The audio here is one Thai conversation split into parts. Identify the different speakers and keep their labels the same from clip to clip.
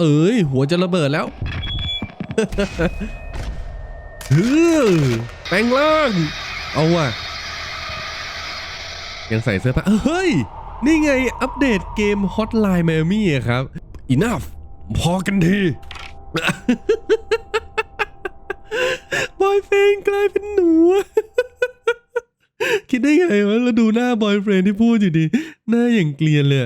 Speaker 1: เอ้ยหัวจะระเบิดแล้วฮือแปลงร่าง เอาว่ะ ยังใส่เสื้อผ้าเฮ้ย นี่ไงอัปเดตเกม Hotline Miami อะครับ Enough พอกันทีบอยเฟนกลายเป็นหนู คิดได้ไงวะ แล้วดูหน้าบอยเฟนที่พูดอยู่ดี หน้าอย่างเกลียนเลย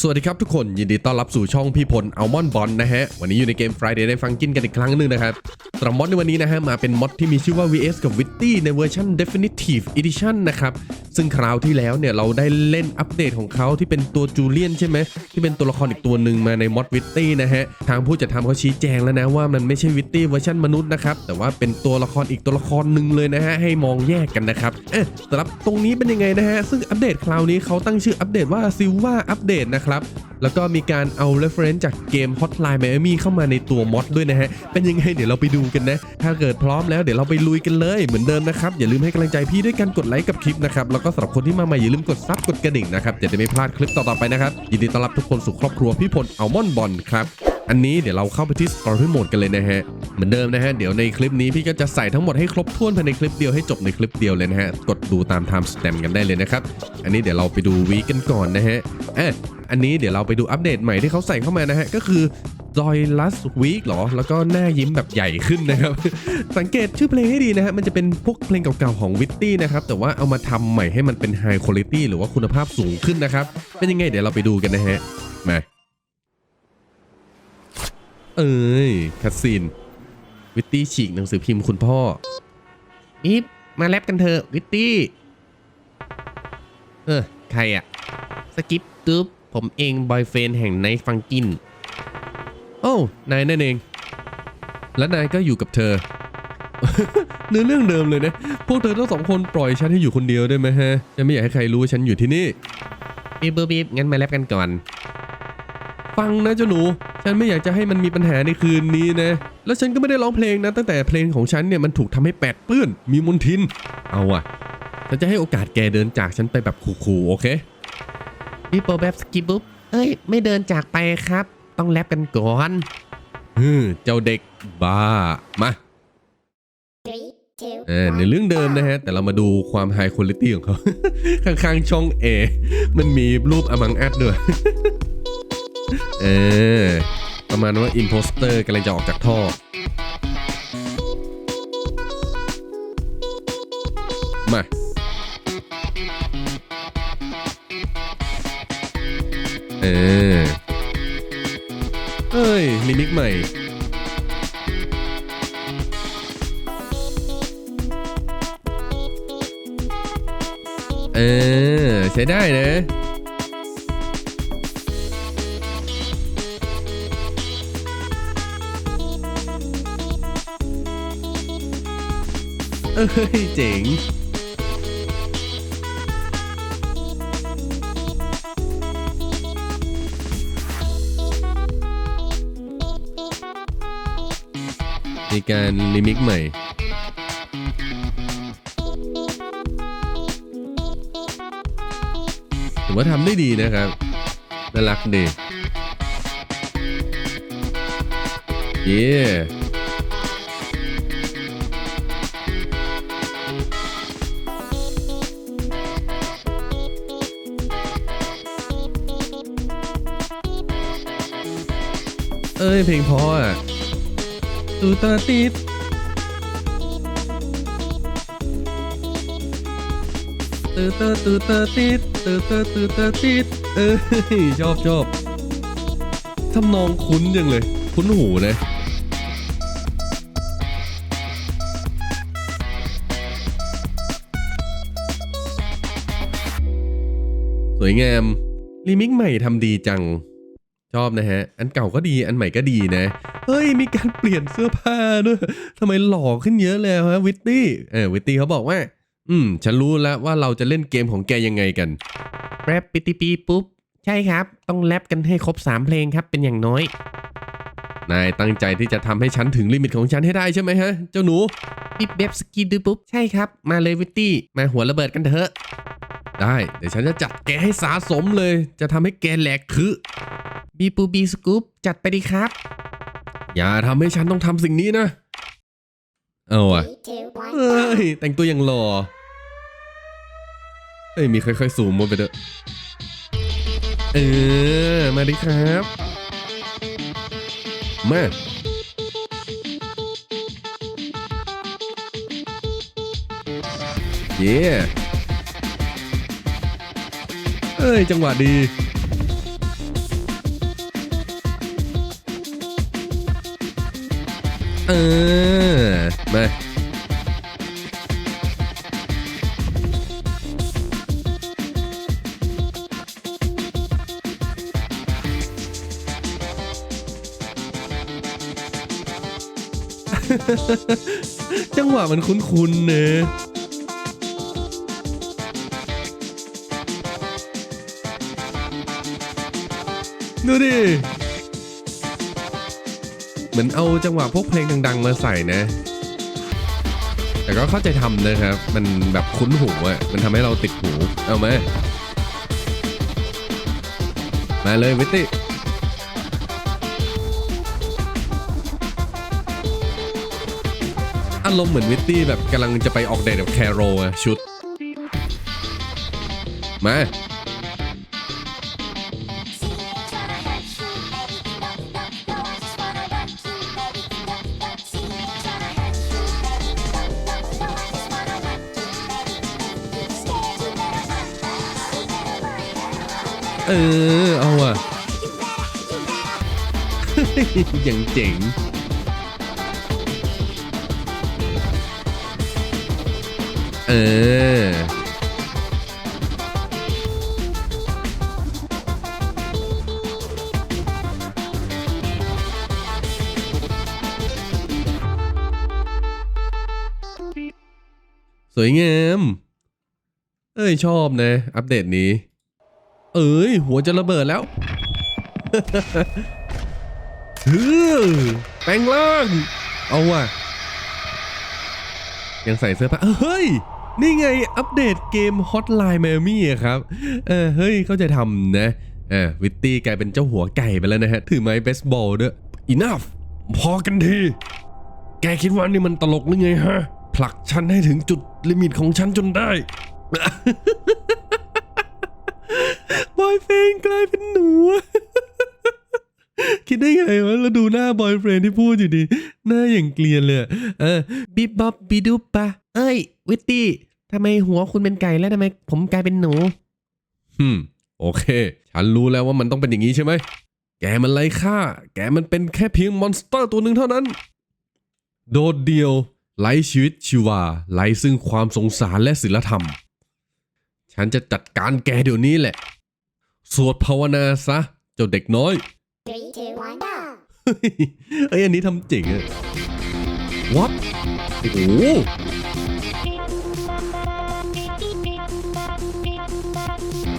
Speaker 1: สวัสดีครับทุกคนยินดีต้อนรับสู่ช่องพี่พลอัลมอนบอลนะฮะ วันนี้อยู่ในเกม Friday ได้ฟังกินกันอีกครั้งหนึ่งนะครับสำหรับมอดในวันนี้นะฮะ มาเป็นมอดที่มีชื่อว่า VS กับ Witty ในเวอร์ชัน Definitive Edition นะครับ ซึ่งคราวที่แล้วเนี่ย เราได้เล่นอัปเดตของเขาที่เป็นตัวจูเลียนใช่ไหมที่เป็นตัวละครอีกตัวหนึ่งมาในมอดวิตตี้นะฮะ ทางผู้จัดทำเขาชี้แจงแล้วนะว่ามันไม่ใช่วิตตี้เวอร์ชันมนุษย์นะครับแต่ว่าเป็นตัวละครอีกตัวละครหนึ่งเลยนะฮะให้มองแยกกันนะครับเอ๊ะสำหรับตรงนี้เป็นยังไงนะฮะซึ่งอัปเดตคราวนี้เขาตั้งชื่ออัปเดตว่า Silva อัปเดตนะครับ แล้วก็มีการเอา reference จากเกม Hotline Miami เข้ามาในตัวมอดด้วยนะฮะ เป็นยังไงเดี๋ยวเราไปดูกันนะ ถ้าเกิดพร้อมแล้วเดี๋ยวเราไปลุยกันเลยเหมือนเดิมนะครับ อย่าลืมให้กำลังใจพี่ด้วยการกดไลค์กับคลิปนะครับ แล้วก็สำหรับคนที่มาใหม่อย่าลืมกดซับกดกระดิ่งนะครับจะได้ไม่พลาดคลิปต่อๆไปนะครับยินดีต้อนรับทุกคนสู่ครอบครัวพี่พลอัลมอนบอลครับ อันนี้เดี๋ยวเราเข้าไปที่ Story Mode กันเลยนะฮะ เหมือนเดิมนะฮะ เดี๋ยวในคลิปนี้พี่ก็จะใส่ทั้งหมดให้ครบถ้วนภายในคลิปเดียวให้จบในคลิปเดียวเลยนะฮะ กดดูตาม time stamp กันได้เลยนะครับ อันนี้เดี๋ยวเราไปดูวีกันก่อนนะฮะเอะอันนี้เดี๋ยวเราไปดูอัปเดตใหม่ที่เขาใส่เข้ามานะฮะ ก็คือ Joy Last Week หรอ แล้วก็หน้ายิ้มแบบใหญ่ขึ้นนะครับ สังเกตชื่อเพลงให้ดีนะฮะ มันจะเป็นพวกเพลงเก่าๆของวิตตี้นะครับ แต่ว่าเอามาทำใหม่ให้มันเป็น High Quality หรือว่าคุณภาพสูงขึ้นนะครับ เป็นยังไงเดี๋ยวเราไปดูกันนะฮะ มา เอ้ยคัสซีนวิตตี้ฉีกหนังสือพิมพ์คุณพ่ออีฟมาแลบกันเถอะวิตตี้ เออ ใครอะสกิปตึ๊บผมเองบอยเฟนแห่งไนฟังกิน โอ้ นายนั่นเอง และนายก็อยู่กับเธอ เนื้อเรื่องเดิมเลยนะ พวกเธอทั้งสองคนปล่อยฉันให้อยู่คนเดียวได้ไหมฮะ จะไม่อยากให้ใครรู้ว่าฉันอยู่ที่นี่บีบบีบบีบงั้นมาแลบกันก่อน ฟังนะเจ้าหนู ฉันไม่อยากจะให้มันมีปัญหาในคืนนี้นะ แล้วฉันก็ไม่ได้ร้องเพลงนะ ตั้งแต่เพลงของฉันเนี่ยมันถูกทำให้แปดเปื้อนมีมลทิน เอาอะฉันจะให้โอกาสแกเดินจากฉันไปแบบขู่ๆโอเคพี่โปแบบสกิปปุ๊บเอ้ย ไม่เดินจากไปครับ ต้องแลบกันก่อนฮึมเจ้าเด็กบ้ามา
Speaker 2: Three, two,
Speaker 1: เออในเรื่องเดิมนะฮะ แต่เรามาดูความไฮคุณ i t y ของเขา ข้างๆช่อง A มันมีรูปอมังอัดด้วย เออ ประมาณว่าอินโพสเตอร์กำลังจะออกจากท่อ มาเออเอ้ยลิมิกใหม่เออใช้ได้นะ เอ้ยเจ๋งมีการลิมิกใหม่ถือว่าทำได้ดีนะครับ น่ารักดีเย้ อ้ยเพลงพราะอะตูตาติดตือตาตือตาติดตือตาตือตาติดเอ้ยชอบชอบทำนองคุ้นจังเลย คุ้นหูนะสวยงามรีมิกใหม่ทำดีจัง ชอบนะฮะ อันเก่าก็ดี อันใหม่ก็ดีนะ เฮ้ย มีการเปลี่ยนเสื้อผ้าด้วยทำไมหล่อขึ้นเยอะเลยฮะวิตตี้ เออวิตตี้เขาบอกว่า อืม ฉันรู้แล้วว่าเราจะเล่นเกมของแกยังไงกันแรปปิติปีปุ๊บ ใช่ครับ ต้องแรปกันให้ครบ 3 เพลงครับ เป็นอย่างน้อย นายตั้งใจที่จะทำให้ฉันถึงลิมิตของฉันให้ได้ใช่ไหมฮะ เจ้าหนูปิ๊บเบบสกีดูปุ๊บ ใช่ครับ มาเลยวิตตี้ มาหัวระเบิดกันเถอะ ได้ เดี๋ยวฉันจะจัดแกให้สาสมเลย จะทำให้แกแหลกคือ บีปูบีสกู๊ปจัดไปดีครับ อย่าทำให้ฉันต้องทำสิ่งนี้นะ เอาอะเฮ้ย แต่งตัวอย่างหล่อ เอ้ย มีค่อยๆ สูมมาไปเด้อเออ มาดิครับมาเย้เอ้ย จังหวะดี เออ มาจังหวะมันคุ้นๆเนอะดูดิ เหมือนเอาจังหวะพวกเพลงดัง ๆ มาใส่นะ แต่ก็เข้าใจทำนะครับ มันแบบคุ้นหูอะ มันทำให้เราติดหู เอามามาเลยวิตติอารมณ์เหมือนวิตตี้แบบกำลังจะไปออกเดทกับแคโรอะชุด มา เออ เอาอะอย่างเจ๋งเออ สวยงาม เอ้ย ชอบนะ อัปเดตนี้ เอ้ยหัวจะระเบิดแล้วฮือแปลงร่างเอาว่ะยังใส่เสื้อผ้าเฮ้ย นี่ไงอัปเดตเกม Hotline Miami อะครับเออเฮ้ยเขาใจทำนะเออวิตตี้กลายเป็นเจ้าหัวไก่ไปแล้วนะฮะ ถือไม้เบสบอลด้วย enough พอกันที แกคิดว่านี่มันตลกหรือไงฮะ ผลักฉันให้ถึงจุดลิมิตของฉันจนได้ บอยเฟนกลายเป็นหนู คิดได้ไงวะแล้วดูหน้าบอยเฟรนที่พูดอยู่ดี หน้าอย่างเกลียนเลยอะเออบิบบ๊อบบิดูปะเอ้ย วิตตี้ทำไมหัวคุณเป็นไก่แล้วทำไมผมกลายเป็นหนูฮึมโอเค ฉันรู้แล้วว่ามันต้องเป็นอย่างนี้ใช่ไหม แกมันไร้ค่า แกมันเป็นแค่เพียงมอนสเตอร์ตัวหนึ่งเท่านั้น โดดเดียวไร้ชีวิตชีวาไร้ซึ่งความสงสารและศีลธรรม ฉันจะจัดการแกเดี๋ยวนี้แหละ สวดภาวนาซะ เจ้าเด็กน้อย
Speaker 2: three, two, one, go.
Speaker 1: เอ้ยอันนี้ทำเจ๋งอะ What โอ้โห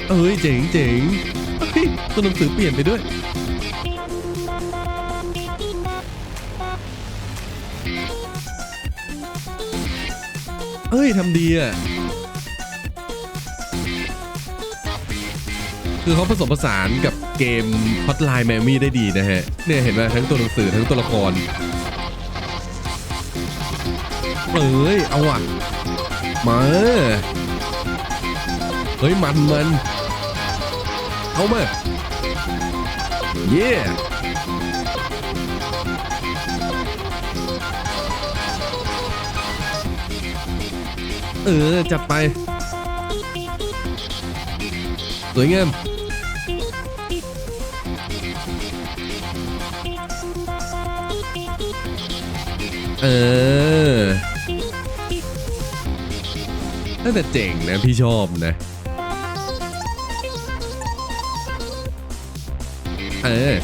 Speaker 1: เอ้ยเจ๋งเจ๋งเฮ้ยตัวหนังสือเปลี่ยนไปด้วย เอ้ยทำดีอะ คือเขาผสมผสานกับเกม Hotline Miami ได้ดีนะฮะ เนี่ยเห็นไหมทั้งตัวหนังสือทั้งตัวละคร เอ้ย เอาอะ มา เฮ้ย มันมัน เอามา เย่เออ จัดไป สวยงาม เออน่าแต่เจ๋งนะพี่ชอบนะ เออ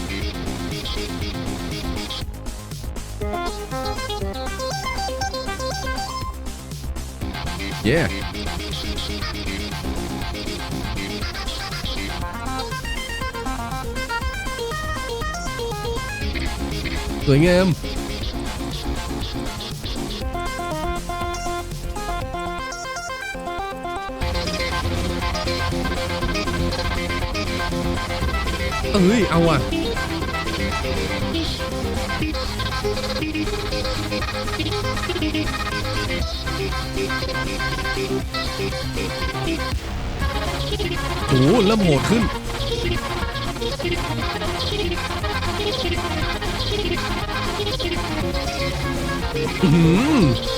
Speaker 1: เย้สวยงาม เอ้ย เอาอะ โอ้โหเริ่มโหดขึ้น อื้อ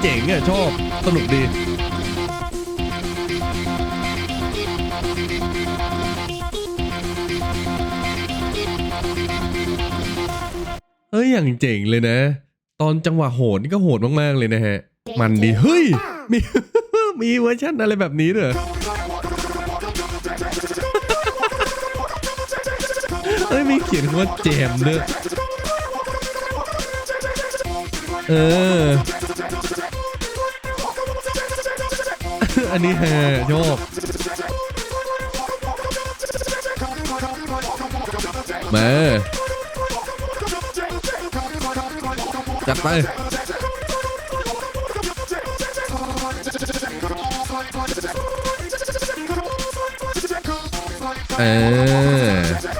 Speaker 1: เฮ้ยเจ๋งอะชอบสนุกดีเฮ้ยอย่างเจ๋งเลยนะ ตอนจังหวะโหดนี่ก็โหดมากๆเลยนะฮะ มันดีเฮ้ยมี มีเวอร์ชันอะไรแบบนี้เหรอเฮ้ยมีเขียนว่าแจมด้วยเออ อันนี้ฮะชอบมาจัดไปเออ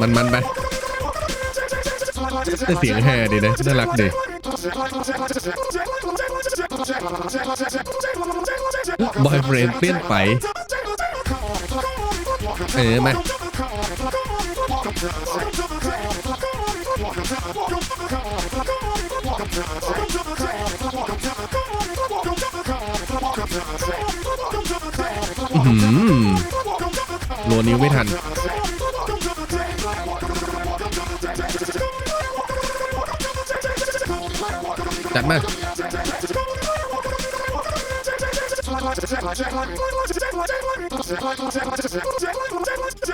Speaker 1: มันมันไป แต่เสียงแห่ดีนะน่ารักดีบอยเฟรนเปลี่ยนไป เออมาหือโลนิ้วไม่ทัน จัดมา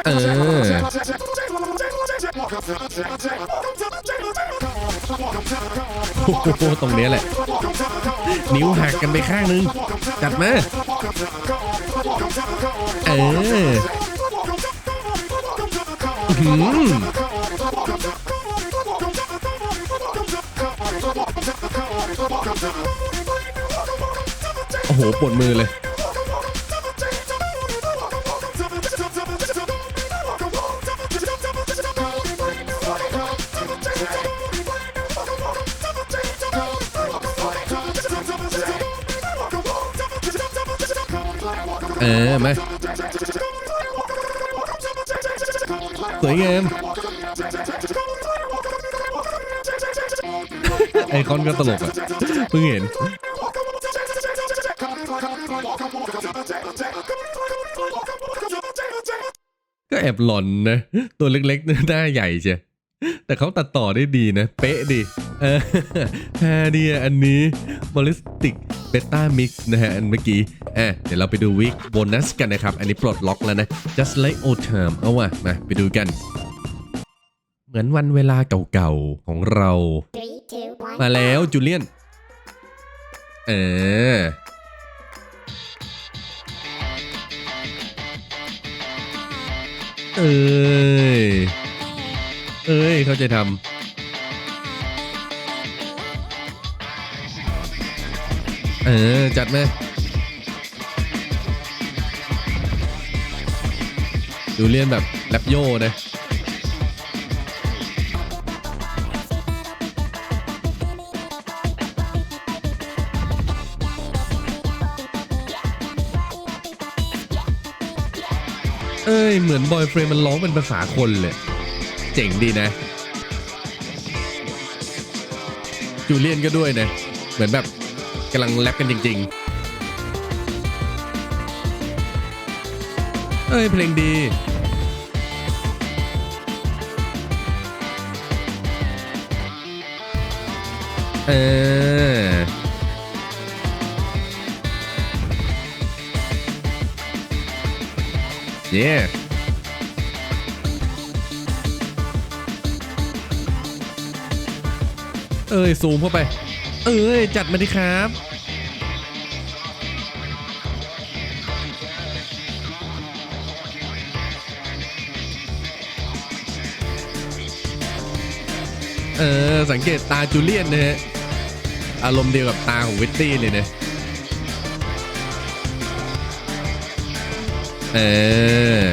Speaker 1: เออโอ้โหตรงนี้แหละ นิ้วหักกันไปข้างนึง จัดมา เออ โอ้โหปวดมือเลย เออมาสวยงามไอคอนก็ตลกอะ เพิ่งเห็นก็แอบหลอนนะ ตัวเล็กๆหน้าใหญ่เชียแต่เขาตัดต่อได้ดีนะ เป๊ะดีเออฮาดีอะอันนี้บอลิสติกเบต้ามิกนะฮะ อันเมื่อกี้อะเดี๋ยวเราไปดูวิกโบนัสกันนะครับ อันนี้ปลดล็อกแล้วนะ just like old time เอาว่ะ มาไปดูกัน เหมือนวันเวลาเก่าๆ ของเรา
Speaker 2: Three, two, one.
Speaker 1: มาแล้วจูเลียน เออ เอ้ย เอ้ย เข้าใจทำเออ จัดไหมจูเลียนแบบแรปโย่นะ เหมือนบอยเฟรมมันร้องเป็นภาษาคนเลย เจ๋งดีนะ จูเลียนก็ด้วยนะ เหมือนแบบกำลังแรปกันจริง ๆ เอ้ยเพลงดีเออเย้ เอ้ยซูมเข้าไป เอ้ยจัดมาดิครับ เออ สังเกตตาจูเลียนนะฮะ อารมณ์เดียวกับตาของวิตตี้เลยเนะเออ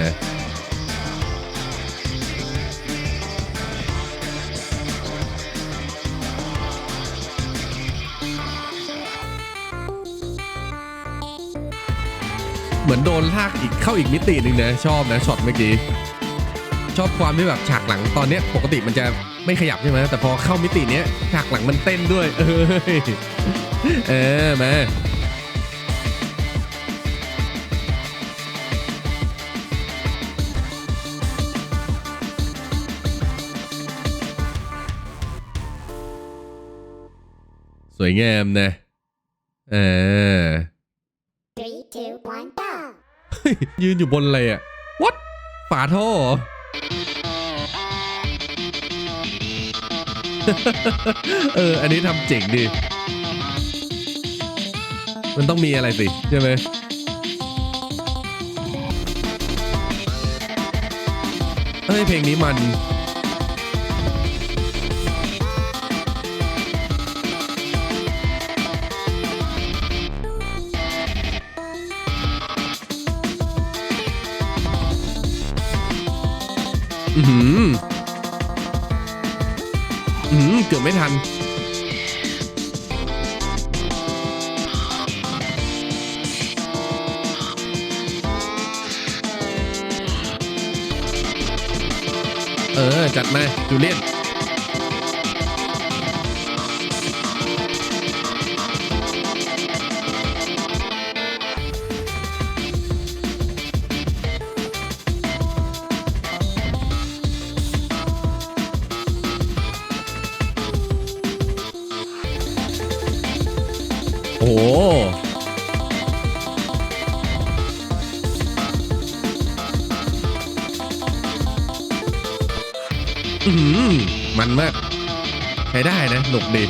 Speaker 1: เหมือนโดนลากอีกเข้าอีกมิติหนึ่งนะชอบนะช็อตเมื่อกี้ชอบความที่แบบฉากหลังตอนเนี้ยปกติมันจะไม่ขยับใช่ไหมแต่พอเข้ามิติเนี้ยฉากหลังมันเต้นด้วย เออเออมาสวยงามนะเออ
Speaker 2: Three, two, one, go.
Speaker 1: เฮ้ย ยืนอยู่บนอะไรอะวัดฝาท่อเอเออ อันนี้ทำเจ๋งดี มันต้องมีอะไรสิ ใช่ไหมเอ้ย เพลงนี้มัน อืมอืมเกือบไม่ทัน เออ จัดมาจูเลียน อือหือมันมากใช้ได้นะ หนุกดี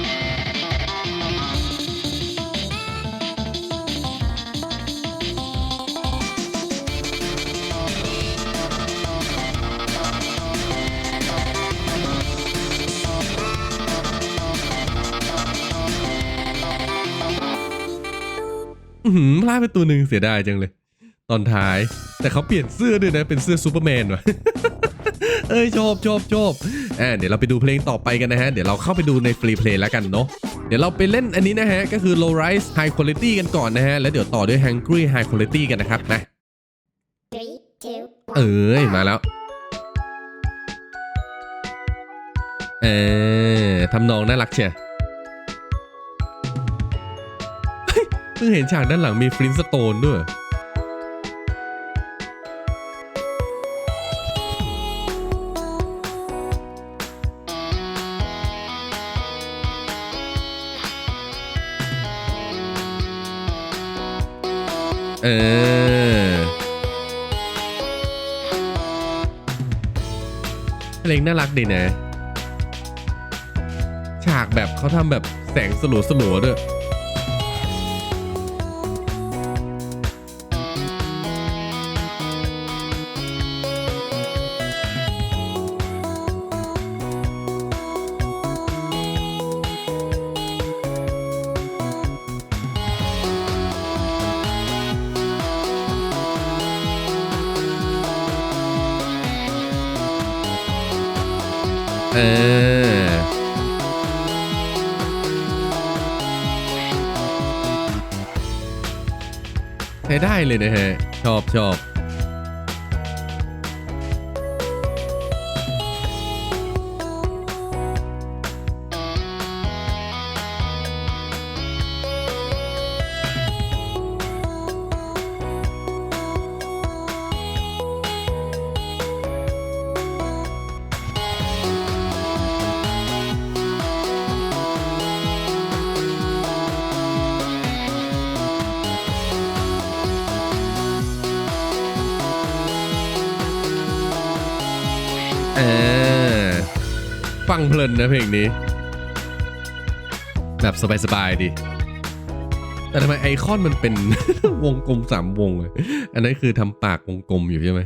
Speaker 1: อือหือพลาดไปตัวหนึ่งเสียดายจังเลย ตอนท้าย แต่เขาเปลี่ยนเสื้อด้วยนะ เป็นเสื้อซูเปอร์แมนว่ะ เอ้ยชอบชอบชอบอ่าเดี๋ยวเราไปดูเพลงต่อไปกันนะฮะ เดี๋ยวเราเข้าไปดูในฟรีเพลย์แล้วกันเนาะเดี๋ยวเราไปเล่นอันนี้นะฮะ ก็คือ low rise high quality กันก่อนนะฮะ แล้วเดี๋ยวต่อด้วย hungry high quality กันนะครับนะ
Speaker 2: Three, two,
Speaker 1: เอ
Speaker 2: one. ้
Speaker 1: ยมาแล้วเออทำนองน่ารักเชียวเฮ้ยเพิ่งเห็นฉากด้านหลังมีฟลินสโตนด้วย เออเพลงน่ารักดีนะ ฉากแบบเขาทำแบบแสงสลัวๆด้วย ช้ได้เลยนะฮะ ชอบชอบ นนะเพลงนี้ แบบสบายๆดี แต่ทำไมไอคอนมันเป็น วงกลมสามวงอะอันนั้นคือทำปากวงกลมอยู่ใช่ไหม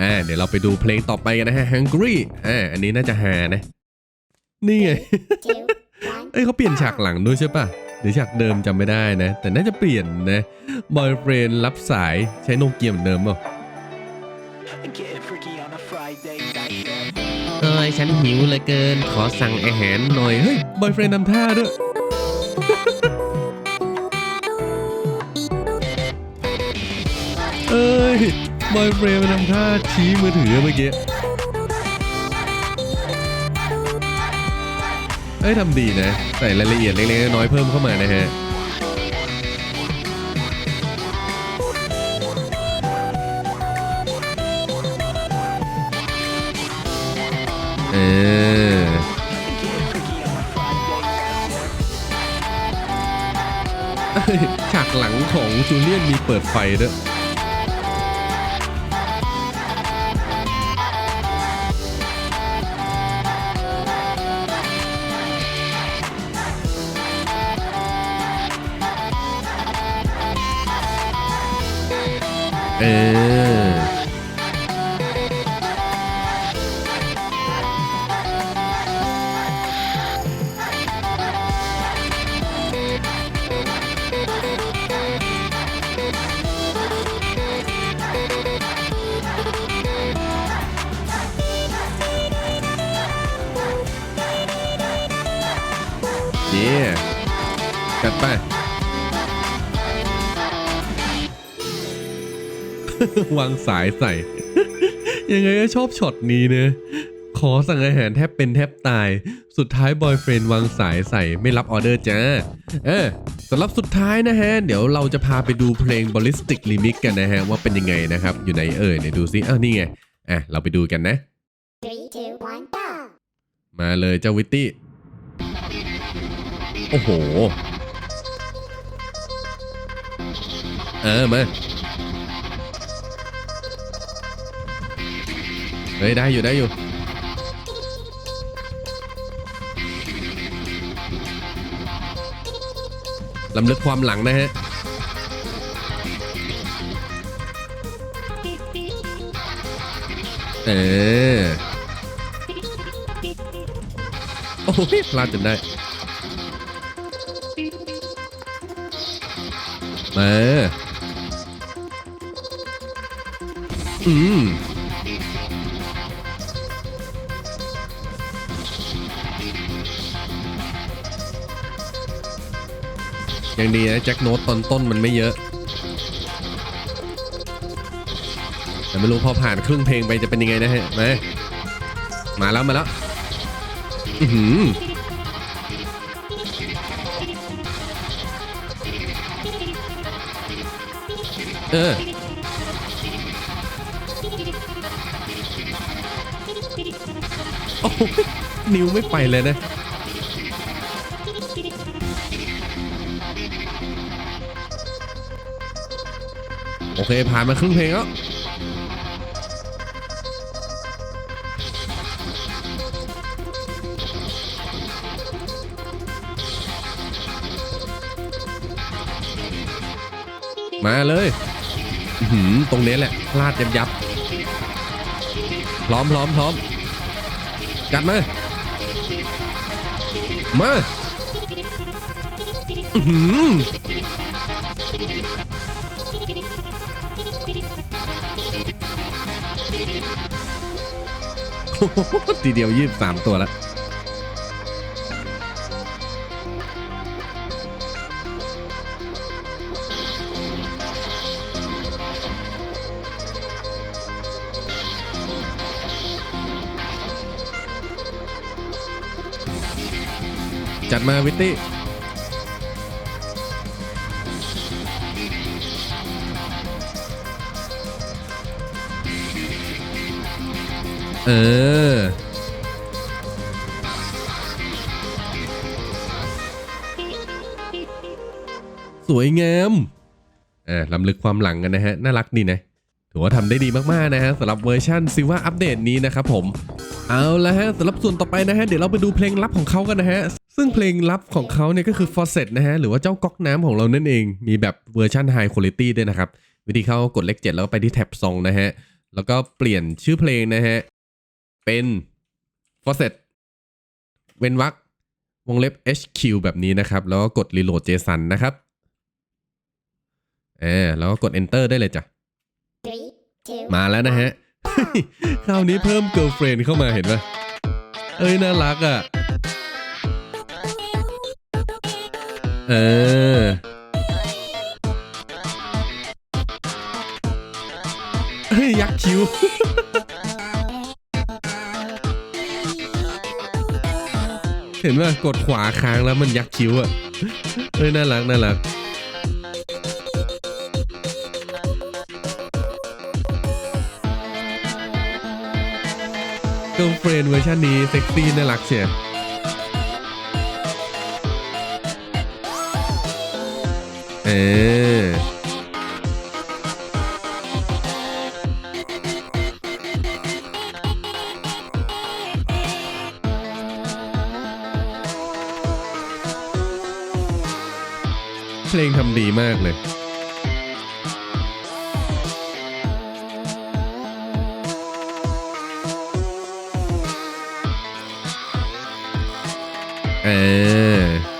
Speaker 1: อ่าเดี๋ยวเราไปดูเพลงต่อไปกันนะฮะ Hungry อ่าอันนี้น่าจะฮานะ นี่ไง
Speaker 2: two, one.
Speaker 1: เอ้ยเขาเปลี่ยนฉากหลังด้วยใช่ปะหรือฉากเดิมจำไม่ได้นะ แต่น่าจะเปลี่ยนนะบอยเฟรนรับสายใช้โนเกียเหมือนเดิมเปล่า เอ้ยฉันหิวเหลือเกิน ขอสั่งอาหารหน่อย เฮ้ย บอยเฟรนทำท่าด้วย เอ้ย บอยเฟรนมันำท่าชี้มือถือเมื่อกี้ เอ้ยทำดีนะ ใส่รายละเอียดเล็กๆน้อยๆเพิ่มเข้ามานะฮะ ยฉากหลังของจูเลียนมีเปิดไฟด้วยเออางสายใส่ ยังไงก็ชอบช็อตนี้เนะขอสั่งอาหารแทบเป็นแทบตาย สุดท้ายบอยเฟรนด์วางสายใส่ไม่รับออเดอร์จ้า เออสำหรับสุดท้ายนะฮะ เดี๋ยวเราจะพาไปดูเพลง Ballistic Remix กันนะฮะ ว่าเป็นยังไงนะครับ อยู่ไหนเอ่ยไหนดูซิอ้าวนี่ไง อะ เราไปดูกันนะ
Speaker 2: Three, two, one, go.
Speaker 1: มาเลยเจ้าวิตตี้ โอ้โห เออมา ฮ้ยได้อยู่ได้อยู่ ลำลึกความหลังนะฮะ เออ โอ้โหพลาดจนได้ มา อืม ยังดีนะแจ็คโนตตอนต้นมันไม่เยอะ แต่ไม่รู้พอผ่านครึ่งเพลงไปจะเป็นยังไงนะฮะ มา มาแล้วมาแล้ว อือหือเออโอ้โหนิ้วไม่ไปเลยนะ เคผ่านมาครึ่งเพลงแล้วมาเลยหือตรงนี้แหละพลาดยับยับพร้อมพร้อมพร้อมจัดมามาหือ ทีเดียวยี่สามตัวแล้วจัดมาวิตตี้ เออ สวยงามอ่าลำลึกความหลังกันนะฮะ น่ารักดีนะ ถือว่าทำได้ดีมากๆนะฮะสำหรับเวอร์ชันซิว่าอัปเดตนี้นะครับผม เอาละฮะสำหรับส่วนต่อไปนะฮะ เดี๋ยวเราไปดูเพลงลับของเขากันนะฮะ ซึ่งเพลงลับของเขาเนี่ยก็คือ f a u c e t นะฮะ หรือว่าเจ้าก๊อกน้ำของเรานั่นเอง มีแบบเวอร์ชัน High Quality ด้วยนะครับ วิธีเข้ากดเลข7แล้วไปที่แท็บซองนะฮะ แล้วก็เปลี่ยนชื่อเพลงนะฮะ เป็น f a u c e t เว้นวรรควงเล็บ HQ แบบนี้นะครับ แล้วก็กด reload JSON นะครับเออแล้วก็กด enter ได้เลยจ้ะ
Speaker 2: Three, two,
Speaker 1: มาแล้วนะฮะ คราวนี้เพิ่ม girlfriend เข้ามาเห็นปะเอ้ย น่ารักอะ เออ เฮ้ย ยักษ์คิ้ว เห็นว่ากดขวาค้างแล้วมันยักคิ้วอะเฮ้ยน่ารักน่ารักเกิร์ลเฟรนเวอร์ชันนี้เซ็กซี่น่ารักเชียเออ มากเลย เออ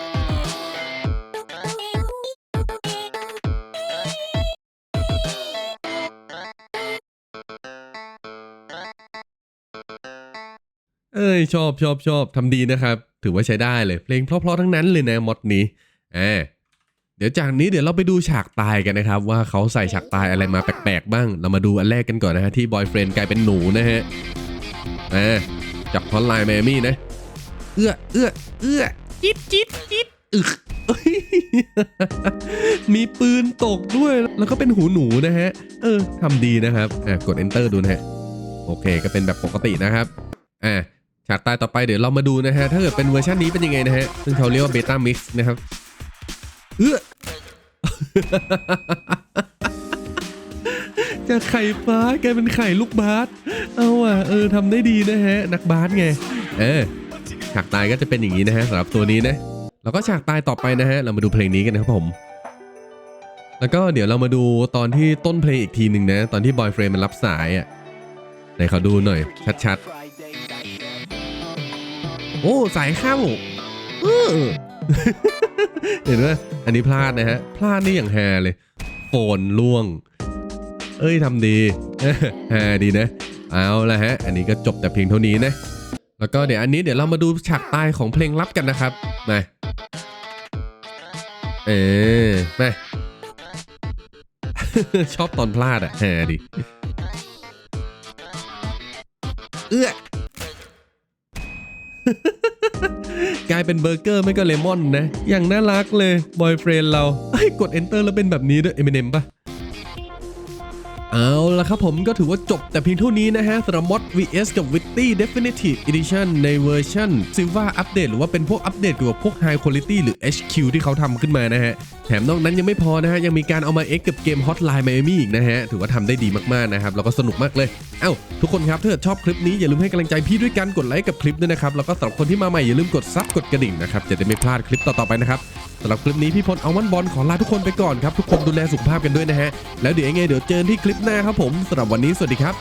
Speaker 1: เอ้ยชอบชอบชอบทำดีนะครับ ถือว่าใช้ได้เลย เพลงเพราะๆทั้งนั้นเลยนะมอดนี้อ่า เดี๋ยวจากนี้เดี๋ยวเราไปดูฉากตายกันนะครับ ว่าเขาใส่ฉากตายอะไรมาแปลกๆบ้าง เรามาดูอันแรกกันก่อนนะฮะที่บอยเฟรนด์กลายเป็นหนูนะฮะอ่าจากพอลไลน์แมมี่นะ เอื้อเอื้อเอื้อจิตจิตจิตอึกเอ้ยมีปืนตกด้วย แล้วก็เป็นหูหนูนะฮะ เออทำดีนะครับอะกด enter ดูนะฮะ โอเคก็เป็นแบบปกตินะครับอ่าฉากตายต่อไปเดี๋ยวเรามาดูนะฮะ ถ้าเกิดเป็นเวอร์ชันนี้เป็นยังไงนะฮะ ซึ่งเขาเรียกว่าเบต้ามิกซ์นะครับ เออจากไข่ฟ้ากลายเป็นไข่ลูกบาสเอาอะเออทำได้ดีนะฮะ นักบาสไง เออฉากตายก็จะเป็นอย่างนี้นะฮะสำหรับตัวนี้นะ แล้วก็ฉากตายต่อไปนะฮะ เรามาดูเพลงนี้กันนะครับผม แล้วก็เดี๋ยวเรามาดูตอนที่ต้นเพลงอีกทีหนึ่งนะ ตอนที่บอยเฟรมมันรับสายอะไหนขอดูหน่อย ชัดๆ โอ้ สายเข้าเออ เห็นไหมอันนี้พลาดนะฮะ พลาดนี่อย่างแฮเลย โฟนล่วง เอ้ยทำดีแฮดีนะ เอาละฮะ อันนี้ก็จบแต่เพียงเท่านี้นะ แล้วก็เดี๋ยวอันนี้เดี๋ยวเรามาดูฉากตายของเพลงลับกันนะครับ มา เออมาชอบตอนพลาดอะแฮดิ เอื้อ กลายเป็นเบอร์เกอร์ไม่ก็เลมอนนะ อย่างน่ารักเลยบอยเฟรนเราไอ้กด enter แล้วเป็นแบบนี้ด้วยเอเมเนมปะ เอาละครับผมก็ถือว่าจบแต่เพียงเท่านี้นะฮะสำหรับ Mod vs กับ Witty Definitive Edition ในเวอร์ชัน Silva Update หรือว่าเป็นพวกอัปเดตเกี่ยวกับพวก High Quality หรือ HQ ที่เขาทำขึ้นมานะฮะ แถมนอกนั้นยังไม่พอนะฮะ ยังมีการเอามา X กับเกม Hotline Miami อีกนะฮะ ถือว่าทำได้ดีมากๆนะครับ แล้วก็สนุกมากเลย เอ้า ทุกคนครับถ้าเกิดชอบคลิปนี้อย่าลืมให้กำลังใจพี่ด้วยการกดไลค์กับคลิปด้วยนะครับแล้วก็สำหรับคนที่มาใหม่อย่าลืมกดซับกดกระดิ่งนะครับจะได้ไม่พลาดคลิปต่อๆไปนะครับ สำหรับคลิปนี้พี่พลเอามันบอลขอลาทุกคนไปก่อนครับ ทุกคนดูแลสุขภาพกันด้วยนะฮะ แล้วเดี๋ยวยังไงเดี๋ยวเจอกันที่คลิปหน้าครับผมสำหรับวันนี้สวัสดีครับ